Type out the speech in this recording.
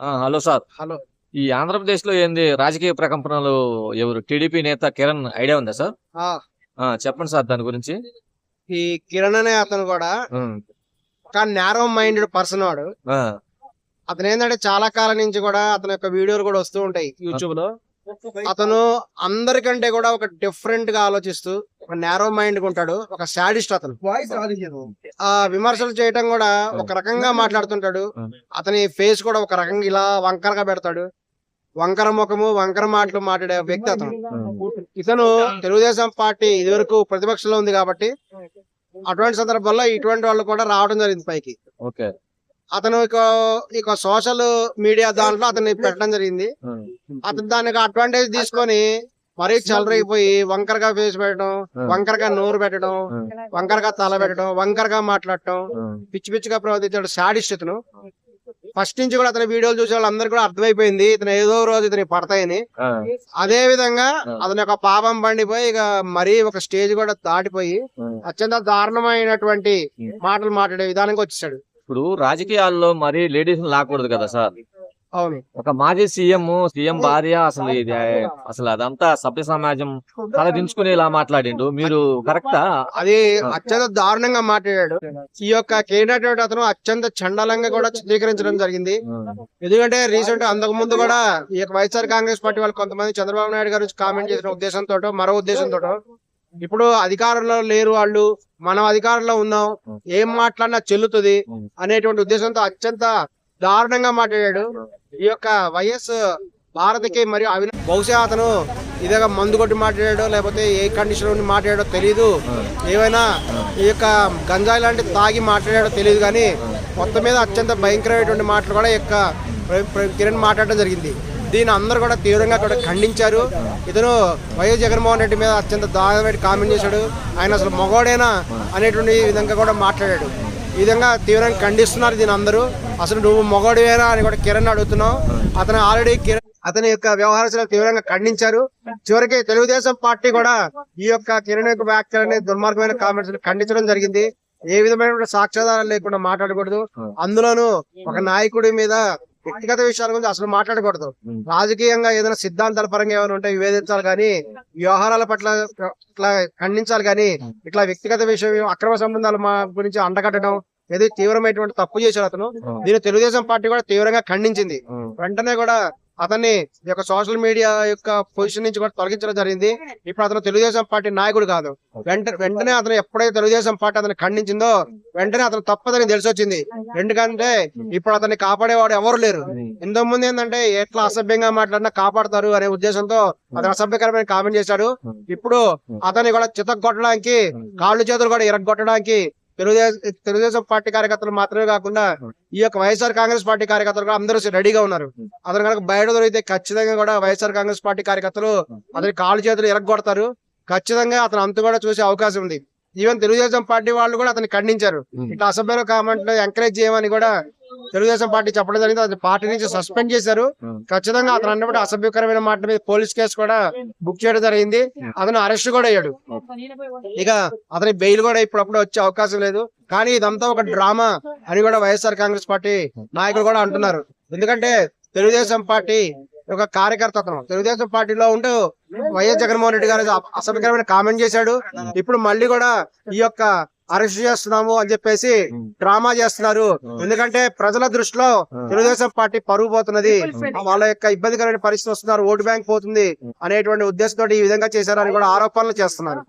ఆ, hello sir. Hello. ఈ ఆంధ్రప్రదేశ్లో ఏంది రాజకీయ ప్రకంపనలు ఎవరు? టీడీపీ నేత కిరణ్ ఐడియా ఉందా సార్? చెప్పండి సార్ దాని గురించి. ఈ కిరణ్ అనే అతను కూడా ఒక నేరో మైండెడ్ పర్సన్ వాడు. అతను ఏంటంటే చాలా కాలం నుంచి కూడా అతని యొక్క వీడియోలు కూడా వస్తూ ఉంటాయి యూట్యూబ్లో. అతను అందరికంటే కూడా ఒక డిఫరెంట్గా ఆలోచిస్తూ ఒక నేరో మైండ్ ఉంటాడు ఒక సాడిస్ట్ అతను. ఆ విమర్శలు చేయటం కూడా ఒక రకంగా మాట్లాడుతుంటాడు. అతని ఫేస్ కూడా ఒక రకంగా ఇలా వంకరగా పెడతాడు. వంకర ముఖము వంకర మాటలు మాట్లాడే వ్యక్తి అతను. ఇతను తెలుగుదేశం పార్టీ ఇదివరకు ప్రతిపక్షంలో ఉంది కాబట్టి అటువంటి సందర్భంలో ఇటువంటి వాళ్ళు కూడా రావడం జరిగింది పైకి. ఓకే. అతను ఇక సోషల్ మీడియా దాంట్లో అతన్ని పెట్టడం జరిగింది. ఉమ్, అతను దానికి అడ్వాంటేజ్ తీసుకొని మరీ చలరైపోయి వంకరగా ఫేస్ పెట్టడం వంకరగా నోరు పెట్టడం వంకరగా తల పెట్టడం వంకరగా మాట్లాడటం పిచ్చి పిచ్చిగా ప్రవర్తించాడు సాడిస్ట్ ఇతను ఫస్ట్ నుంచి కూడా అతని వీడియోలు చూసే వాళ్ళందరికీ కూడా అర్థమైపోయింది. ఇతను ఏదో రోజు ఇతని పడతాయని. అదే విధంగా అతని యొక్క పాపం పండిపోయి ఇక మరీ ఒక స్టేజ్ కూడా దాటిపోయి. అత్యంత దారుణమైనటువంటి మాటలు మాట్లాడే విధానంగా వచ్చేసాడు. ఇప్పుడు రాజకీయాల్లో మరి లేడీస్ లాకూడదు కదా సార్? అవును. ఒక మాజీ సీఎం సీఎం భార్య అసలు ఇది అసలు అదంతా సభ్య సమాజం తల దించుకుని ఇలా మాట్లాడిండు. మీరు కరెక్టా? అది అత్యంత దారుణంగా మాట్లాడాడు. ఈ యొక్క కేనటువంటి అతను అత్యంత చండాలంగా కూడా చిత్రీకరించడం జరిగింది. ఎందుకంటే రీసెంట్ అంతకు ముందు కూడా ఈ వైఎస్ఆర్ కాంగ్రెస్ పార్టీ వాళ్ళు కొంతమంది చంద్రబాబు నాయుడు గారు కామెంట్ చేసిన ఉద్దేశంతో మరో ఉద్దేశంతో ఇప్పుడు అధికారంలో లేరు వాళ్ళు మనం అధికారంలో ఉన్నాం ఏం మాట్లాడినా చెల్లుతుంది అనేటువంటి ఉద్దేశంతో అత్యంత దారుణంగా మాట్లాడాడు. ఈ యొక్క వైఎస్ భారత్కి మరియు అవి బహుశా అతను ఇదేగా మందు కొట్టి మాట్లాడాడో లేకపోతే ఏ కండిషన్ ఉండి మాట్లాడాడో తెలియదు ఏమైనా ఈ యొక్క గంజాయి లాంటి తాగి మాట్లాడాడో తెలియదు కానీ మొత్తం మీద అత్యంత భయంకరమైనటువంటి మాటలు కూడా ఈ యొక్క కిరణ్ మాట్లాడడం జరిగింది. దీని అందరూ కూడా తీవ్రంగా కూడా ఖండించారు. ఇతను వైఎస్ జగన్మోహన్ రెడ్డి మీద అత్యంత దారుణమైన కామెంట్ చేశాడు. ఆయన అసలు మగోడేనా అనేటువంటి విధంగా కూడా మాట్లాడాడు. ఈ విధంగా తీవ్రంగా ఖండిస్తున్నారు దీని అందరూ. అసలు నువ్వు మగోడివేనా అని కూడా కిరణ్ అడుగుతున్నావు. అతను ఆల్రెడీ కిరణ్ అతని యొక్క వ్యవహారాలు తీవ్రంగా ఖండించారు. చివరికి తెలుగుదేశం పార్టీ కూడా ఈ యొక్క కిరణ్ యొక్క వ్యాఖ్యలని దుర్మార్గమైన కామెంట్స్ ఖండించడం జరిగింది. ఏ విధమైన సాక్ష్యాధారాలు లేకుండా మాట్లాడకూడదు. అందులోనూ ఒక నాయకుడి మీద వ్యక్తిగత విషయాల గురించి అసలు మాట్లాడకూడదు. రాజకీయంగా ఏదైనా సిద్ధాంతాల పరంగా ఏమైనా ఉంటే వివేదించాలి కానీ వ్యవహారాల పట్ల ఇట్లా ఖండించాలి కానీ ఇట్లా వ్యక్తిగత విషయం అక్రమ సంబంధాల మా గురించి అంటగట్టడం ఏదో తీవ్రమైనటువంటి తప్పు చేశాడు అతను. దీన్ని తెలుగుదేశం పార్టీ కూడా తీవ్రంగా ఖండించింది. వెంటనే కూడా అతన్ని యొక్క సోషల్ మీడియా యొక్క పొజిషన్ నుంచి కూడా తొలగించడం జరిగింది. ఇప్పుడు అతను తెలుగుదేశం పార్టీ నాయకుడు కాదు. వెంట వెంటనే అతను ఎప్పుడైతే తెలుగుదేశం పార్టీ అతను ఖండించిందో వెంటనే అతను తప్పదని తెలిసి వచ్చింది ఎందుకంటే ఇప్పుడు అతన్ని కాపాడేవాడు ఎవరు లేరు. ఇంతకు ముందు ఏంటంటే ఎట్లా అసభ్యంగా మాట్లాడినా కాపాడతారు అనే ఉద్దేశంతో అతను అసభ్యకరమైన కామెంట్ చేశాడు. ఇప్పుడు అతన్ని కూడా చితగొట్టడానికి కాళ్ళు చేతులు కూడా ఇరగొట్టడానికి తెలుగుదేశం తెలుగుదేశం పార్టీ కార్యకర్తలు మాత్రమే కాకుండా ఈ యొక్క వైఎస్ఆర్ కాంగ్రెస్ పార్టీ కార్యకర్తలు కూడా అందరూ రెడీగా ఉన్నారు. అతను కనుక బయట దొరికితే ఖచ్చితంగా కూడా వైఎస్ఆర్ కాంగ్రెస్ పార్టీ కార్యకర్తలు అతని కాళ్ళు చేతులు ఇరగొడతారు ఖచ్చితంగా అతను అంతు కూడా చూసే అవకాశం ఉంది. ఈవెన్ తెలుగుదేశం పార్టీ వాళ్ళు కూడా అతన్ని ఖండించారు. ఇట్లా అసభ్య కామెంట్ ఎంకరేజ్ చేయమని కూడా తెలుగుదేశం పార్టీ చెప్పడం జరిగింది. అతని పార్టీ నుంచి సస్పెండ్ చేశారు. ఖచ్చితంగా అతను అన్నప్పుడు అసభ్యకరమైన మాట మీద పోలీస్ కేసు కూడా బుక్ చేయడం జరిగింది. అతను అరెస్ట్ కూడా అయ్యాడు. ఇక అతని బెయిల్ కూడా ఇప్పుడప్పుడు వచ్చే అవకాశం లేదు. కానీ ఇదంతా ఒక డ్రామా అని కూడా వైఎస్ఆర్ కాంగ్రెస్ పార్టీ నాయకులు కూడా అంటున్నారు. ఎందుకంటే తెలుగుదేశం పార్టీ ఒక కార్యకర్త అతను తెలుగుదేశం పార్టీలో ఉంటూ వైఎస్ జగన్మోహన్ రెడ్డి గారు అస- అసభ్యకరమైన కామెంట్ చేశాడు. ఇప్పుడు మళ్ళీ కూడా ఈ యొక్క అరెస్ట్ చేస్తున్నాము అని చెప్పేసి డ్రామా చేస్తున్నారు. ఎందుకంటే ప్రజల దృష్టిలో తెలుగుదేశం పార్టీ పరుగు పోతున్నది. వాళ్ళ యొక్క ఇబ్బందికరమైన పరిస్థితి వస్తున్నారు. ఓటు బ్యాంక్ పోతుంది అనేటువంటి ఉద్దేశంతో ఈ విధంగా చేశారని కూడా ఆరోపణలు చేస్తున్నారు.